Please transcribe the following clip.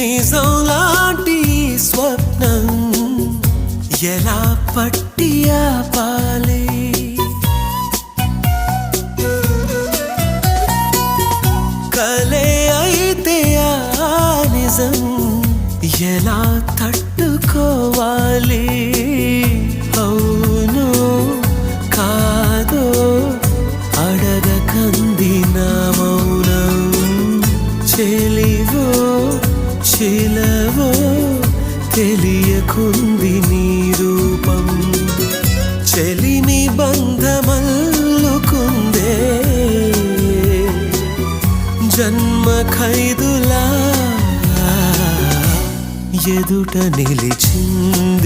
నిజం లాంటి స్వప్నం ఎలా పట్టి ఆపాలి? కలే అయితే ఆ నిజం ఎలా తట్టుకోవాలి? అవును కాదో అడగకంది నా మౌనం చెలివో తెలియకుంది నీ రూపం. చెలిమి బంధమల్లుకుందే. జన్మ ఖైదులా ఎదుట నిలిచింది